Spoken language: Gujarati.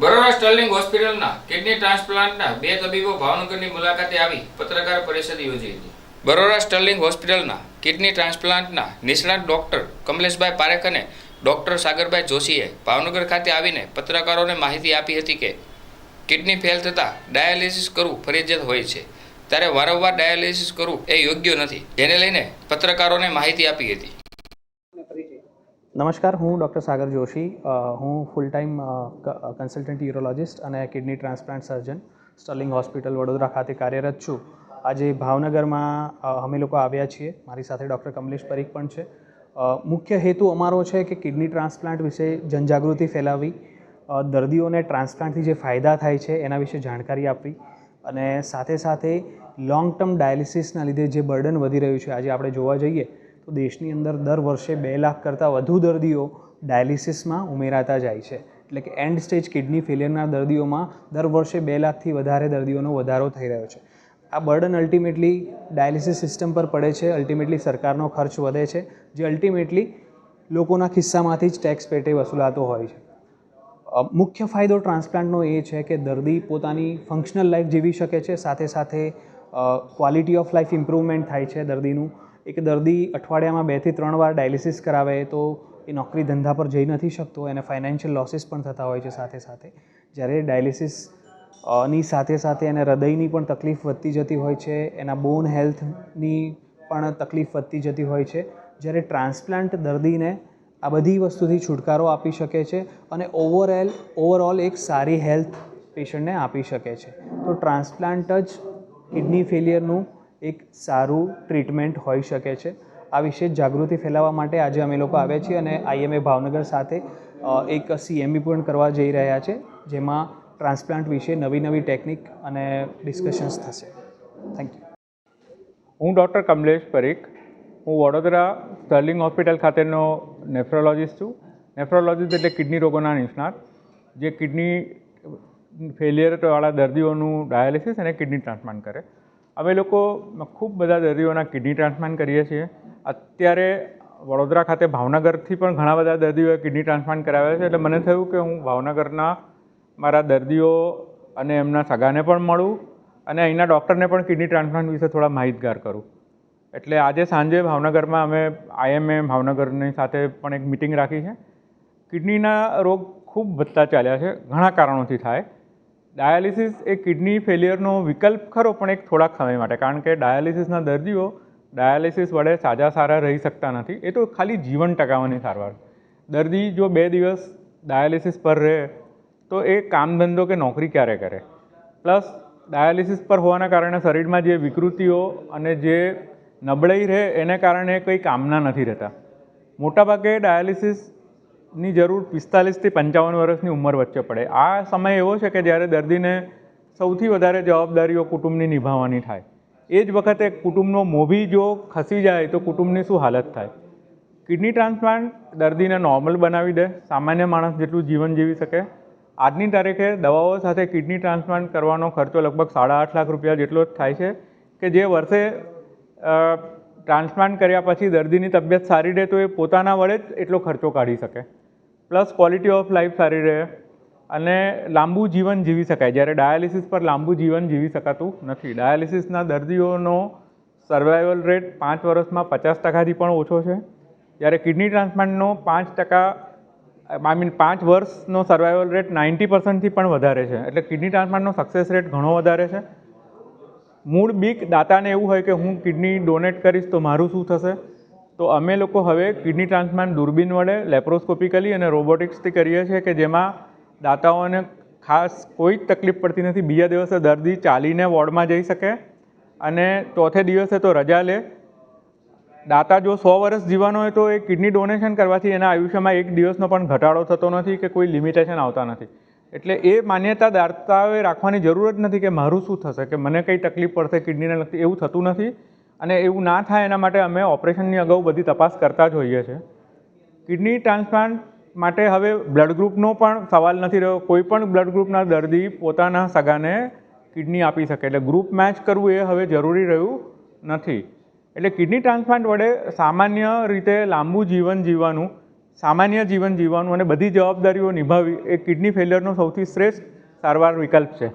બરોડા સ્ટર્લિંગ હોસ્પિટલના કિડની ટ્રાન્સપ્લાન્ટના બે તબીબો ભાવનગરની મુલાકાતે આવી પત્રકાર પરિષદ યોજી હતી. બરોડા સ્ટર્લિંગ હોસ્પિટલના કિડની ટ્રાન્સપ્લાન્ટના નિષ્ણાત ડોક્ટર કમલેશભાઈ પારેખ અને ડોક્ટર સાગરભાઈ જોશીએ ભાવનગર ખાતે આવીને પત્રકારોને માહિતી આપી હતી કે કિડની ફેલ થતાં ડાયાલિસિસ કરવું ફરજિયાત હોય છે. ત્યારે વારંવાર ડાયાલિસિસ કરવું એ યોગ્ય નથી. જેને લઈને પત્રકારોને માહિતી આપી હતી. નમસ્કાર, હું ડૉક્ટર સાગર જોશી હું ફૂલ ટાઈમ કન્સલ્ટન્ટ યુરોલોજિસ્ટ અને kidney transplant surgeon Sterling hospital Vadodara ખાતે કાર્યરત છું. આજે ભાવનગરમાં અમે લોકો આવ્યા છીએ. મારી સાથે ડૉક્ટર કમલેશ પરીખ પણ છે. મુખ્ય હેતુ અમારો છે કે કિડની ટ્રાન્સપ્લાન્ટ વિશે જનજાગૃતિ ફેલાવવી દર્દીઓને ટ્રાન્સપ્લાન્ટથી જે ફાયદા થાય છે એના વિશે જાણકારી આપવી અને સાથે સાથે લોંગ ટર્મ ડાયાલિસિસના લીધે જે બર્ડન વધી રહ્યું છે, આજે આપણે જોવા જઈએ તો દેશની અંદર દર વર્ષે બે લાખ કરતાં વધુ દર્દીઓ ડાયાલિસિસમાં ઉમેરાતા જાય છે. એટલે કે એન્ડ સ્ટેજ કિડની ફેલિયરના દર્દીઓમાં દર વર્ષે બે લાખથી વધારે દર્દીઓનો વધારો થઈ રહ્યો છે. આ બર્ડન અલ્ટિમેટલી ડાયાલિસિસ સિસ્ટમ પર પડે છે. અલ્ટિમેટલી સરકારનો ખર્ચ વધે છે. જે અલ્ટિમેટલી લોકોના ખિસ્સામાંથી જ ટેક્સ પેટે વસૂલાતો હોય છે. મુખ્ય ફાયદો ટ્રાન્સપ્લાન્ટનો એ છે કે દર્દી પોતાની ફંક્શનલ લાઈફ જીવી શકે છે. સાથે સાથે ક્વોલિટી ઓફ લાઈફ ઇમ્પ્રુવમેન્ટ થાય છે દર્દીનું. એક દર્દી અઠવાડિયામાં બેથી ત્રણ વાર ડાયાલિસિસ કરાવે તો એ નોકરી ધંધા પર જઈ નથી શકતો એને ફાઇનાન્શિયલ લોસીસ પણ થતા હોય છે સાથે સાથે. જ્યારે ડાયાલિસિસની સાથે સાથે એને હૃદયની પણ તકલીફ વધતી જતી હોય છે, એના બોન હેલ્થની પણ તકલીફ વધતી જતી હોય છે. જ્યારે ટ્રાન્સપ્લાન્ટ દર્દીને આ બધી વસ્તુથી છુટકારો આપી શકે છે અને ઓવરઓલ ઓવરઓલ એક સારી હેલ્થ પેશન્ટને આપી શકે છે. તો ટ્રાન્સપ્લાન્ટ જ કિડની ફેલિયરનું એક સારું ટ્રીટમેન્ટ હોઈ શકે છે. આ વિશે જાગૃતિ ફેલાવવા માટે આજે અમે લોકો આવ્યા છીએ અને આઈએમએ ભાવનગર સાથે એક સીએમબી પણ કરવા જઈ રહ્યા છે, જેમાં ટ્રાન્સપ્લાન્ટ વિશે નવી નવી ટેકનિક અને ડિસ્કશન્સ થશે. થેન્ક યુ હું ડૉક્ટર કમલેશ પરીખ. હું વડોદરા સ્ટર્લિંગ હોસ્પિટલ ખાતેનો નેફ્રોલોજિસ્ટ છું. નેફ્રોલોજિસ્ટ એટલે કિડની રોગોના નિષ્ણાત, જે કિડની ફેલિયરવાળા દર્દીઓનું ડાયાલિસિસ અને કિડની ટ્રાન્સપ્લાન્ટ કરે. અમે લોકો ખૂબ બધા દર્દીઓના કિડની ટ્રાન્સપ્લાન્ટ કરીએ છીએ. અત્યારે વડોદરા ખાતે ભાવનગરથી પણ ઘણા બધા દર્દીઓએ કિડની ટ્રાન્સપ્લાન્ટ કરાવ્યા છે. એટલે મને થયું કે હું ભાવનગરના મારા દર્દીઓ અને એમના સગાને પણ મળું અને અહીંના ડૉક્ટરને પણ કિડની ટ્રાન્સપ્લાન્ટ વિશે થોડા માહિતગાર કરું. એટલે આજે સાંજે ભાવનગરમાં અમે આઈએમએ ભાવનગરની સાથે પણ એક મિટિંગ રાખી છે. કિડનીના રોગ ખૂબ વધતા ચાલ્યા છે. ઘણા કારણોથી થાય. ડાયાલિસિસ એ કિડની ફેલિયરનો વિકલ્પ ખરો, પણ એક થોડાક સમય માટે. કારણ કે ડાયાલિસિસના દર્દીઓ ડાયાલિસિસ વડે સાજા સારા રહી શકતા નથી. એ તો ખાલી જીવન ટકાવવાની સારવાર. દર્દી જો બે દિવસ ડાયાલિસિસ પર રહે, તો એ કામ ધંધો કે નોકરી ક્યારે કરે? પ્લસ ડાયાલિસિસ પર હોવાના કારણે શરીરમાં જે વિકૃતિઓ અને જે નબળાઈ રહે, એને કારણે કંઈ કામના નથી રહેતા. મોટાભાગે ડાયાલિસિસની જરૂર પિસ્તાલીસથી પંચાવન વર્ષની ઉંમર વચ્ચે પડે. આ સમય એવો છે કે જ્યારે દર્દીને સૌથી વધારે જવાબદારીઓ કુટુંબની નિભાવવાની થાય. એ જ વખતે કુટુંબનો મોભી જો ખસી જાય તો કુટુંબની શું હાલત થાય? કિડની ટ્રાન્સપ્લાન્ટ દર્દીને નોર્મલ બનાવી દે. સામાન્ય માણસ જેટલું જીવન જીવી શકે. આજની તારીખે દવાઓ સાથે કિડની ટ્રાન્સપ્લાન્ટ કરવાનો ખર્ચો લગભગ સાડા આઠ લાખ રૂપિયા જેટલો જ થાય છે કે જે વર્ષે ટ્રાન્સપ્લાન્ટ કર્યા પછી દર્દીની તબિયત સારી રહે તો એ પોતાના વડે જ એટલો ખર્ચો કાઢી શકે. પ્લસ ક્વોલિટી ઓફ લાઈફ સારી રહે અને લાંબુ જીવન જીવી શકાય. જ્યારે ડાયાલિસિસ પર લાંબુ જીવન જીવી શકાતું નથી. ડાયાલિસિસના દર્દીઓનો સર્વાઈવલ રેટ પાંચ વર્ષમાં પચાસ ટકાથી પણ ઓછો છે. જ્યારે કિડની ટ્રાન્સપ્લાન્ટનો પાંચ ટકા આઈ મીન પાંચ વર્ષનો સર્વાઈવલ રેટ નાઇન્ટી પર્સન્ટથી પણ વધારે છે. એટલે કિડની ટ્રાન્સપ્લાન્ટનો સક્સેસ રેટ ઘણો વધારે છે. મૂળ બીક દાતાને એવું હોય કે હું કિડની ડોનેટ કરીશ તો મારું શું થશે? તો અમે લોકો હવે કિડની ટ્રાન્સપ્લાન્ટ દૂરબીન વડે લેપ્રોસ્કોપિકલી અને રોબોટિક્સથી કરીએ છીએ કે જેમાં દાતાઓને ખાસ કોઈ જ તકલીફ પડતી નથી. બીજા દિવસે દર્દી ચાલીને વોર્ડમાં જઈ શકે અને ચોથે દિવસે તો રજા લે. દાતા જો સો વર્ષ જીવવાનો હોય તો એ કિડની ડોનેશન કરવાથી એના આયુષ્યમાં એક દિવસનો પણ ઘટાડો થતો નથી કે કોઈ લિમિટેશન આવતા નથી. એટલે એ માન્યતા દાતાઓએ રાખવાની જરૂર જ નથી કે મારું શું થશે, કે મને કંઈ તકલીફ પડશે, કિડનીને લગતી એવું થતું નથી. અને એવું ના થાય એના માટે અમે ઓપરેશનની અગાઉ બધી તપાસ કરતા જ હોઈએ છીએ. કિડની ટ્રાન્સપ્લાન્ટ માટે હવે બ્લડ ગ્રુપનો પણ સવાલ નથી રહ્યો. કોઈ પણ બ્લડ ગ્રુપના દર્દી પોતાના સગાને કિડની આપી શકે. એટલે ગ્રુપ મેચ કરવું એ હવે જરૂરી રહ્યું નથી. એટલે કિડની ટ્રાન્સપ્લાન્ટ વડે સામાન્ય રીતે લાંબુ જીવન જીવવાનું, સામાન્ય જીવન જીવવાનું અને બધી જવાબદારીઓ નિભાવવી એ કિડની ફેલિયરનો સૌથી શ્રેષ્ઠ સારવાર વિકલ્પ છે.